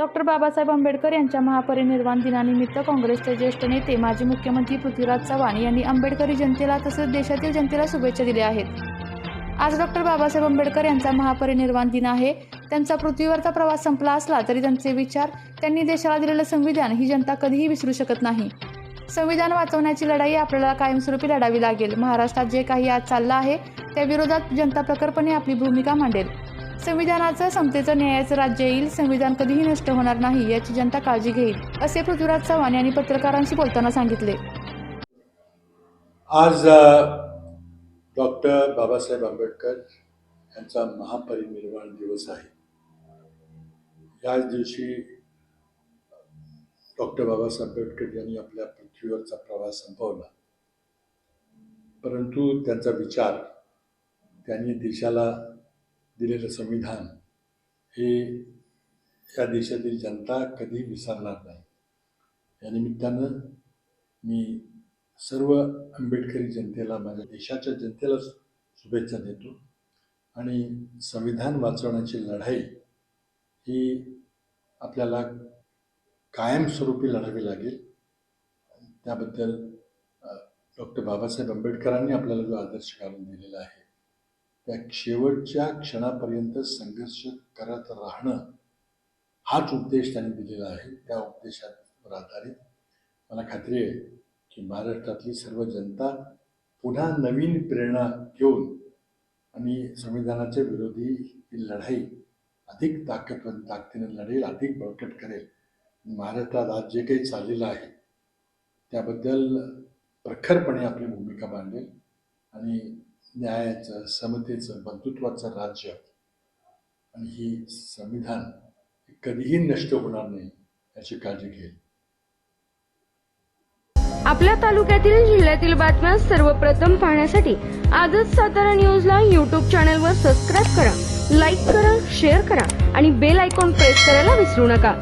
Doctor Babasaheb Ambedkar यांच्या महापरिनिर्वाण दिनानिमित्त काँग्रेसचे ज्येष्ठ नेते माजी मुख्यमंत्री पृथ्वीराज चव्हाण यांनी आंबेडकरी जनतेला तसेच देशातील जनतेला शुभेच्छा दिल्या आहेत. आज डॉक्टर बाबासाहेब आंबेडकर यांचा महापरिनिर्वाण दिन आहे. त्यांचा पृथ्वीवरचा प्रवास संपला असला तरी त्यांचे विचार त्यांनी देशाला दिलेलं संविधान ही जनता कधीही विसरू शकत नाही. संविधान वाचवण्याची लढाई आपल्याला कायमस्वरूपी लढावी लागेल. महाराष्ट्रात जे काही आज चाललं आहे त्याविरोधात जनता प्रखरपणे आपली भूमिका मांडेल. संविधानाचं समतेचं न्यायाचं राज्य येईल संविधान कधीही नष्ट होणार नाही याची जनता काळजी घेईल असे पृथ्वीराज चव्हाण यांनी पत्रकारांशी बोलताना सांगितले. आज डॉक्टर बाबासाहेब आंबेडकर यांचा महापरिनिर्वाण दिवस आहे. याच दिवशी डॉक्टर बाबासाहेब आंबेडकर यांनी आपल्या पृथ्वीवरचा प्रवास संपवला. परंतु त्यांचा विचार त्यांनी देशाला दिलेलं संविधान हे या देशातील जनता कधी विसरणार नाही. या निमित्तानं मी सर्व आंबेडकरी जनतेला माझ्या देशाच्या जनतेला शुभेच्छा देतो आणि संविधान वाचवण्याची लढाई ही आपल्याला कायमस्वरूपी लढावी लागेल. त्याबद्दल डॉक्टर बाबासाहेब आंबेडकरांनी आपल्याला जो आदर्श घालून दिलेला आहे त्या शेवटच्या क्षणापर्यंत संघर्ष करत राहणं हाच उपदेश त्यांनी दिलेला आहे. त्या उपदेशावर आधारित मला खात्री आहे की महाराष्ट्रातली सर्व जनता पुन्हा नवीन प्रेरणा घेऊन आणि संविधानाच्या विरोधी ही लढाई अधिक ताकदवर ताकदीने लढेल अधिक बळकट करेल. महाराष्ट्रात आज जे काही चाललेलं आहे त्याबद्दल प्रखरपणे आपली भूमिका मांडेल आणि न्यायाचं समतेचं बंधुत्वाचं राज्य आणि ही संविधान कधीही नष्ट होणार नाही याची काळजी घेईल. आपल्या तालुक्यातील जिल्ह्यातील बातम्या सर्वप्रथम पाहण्यासाठी आजच सातारा न्यूजला यूट्यूब चॅनलवर सबस्क्राईब करा लाईक करा शेअर करा आणि बेल आयकॉन प्रेस करायला विसरू नका.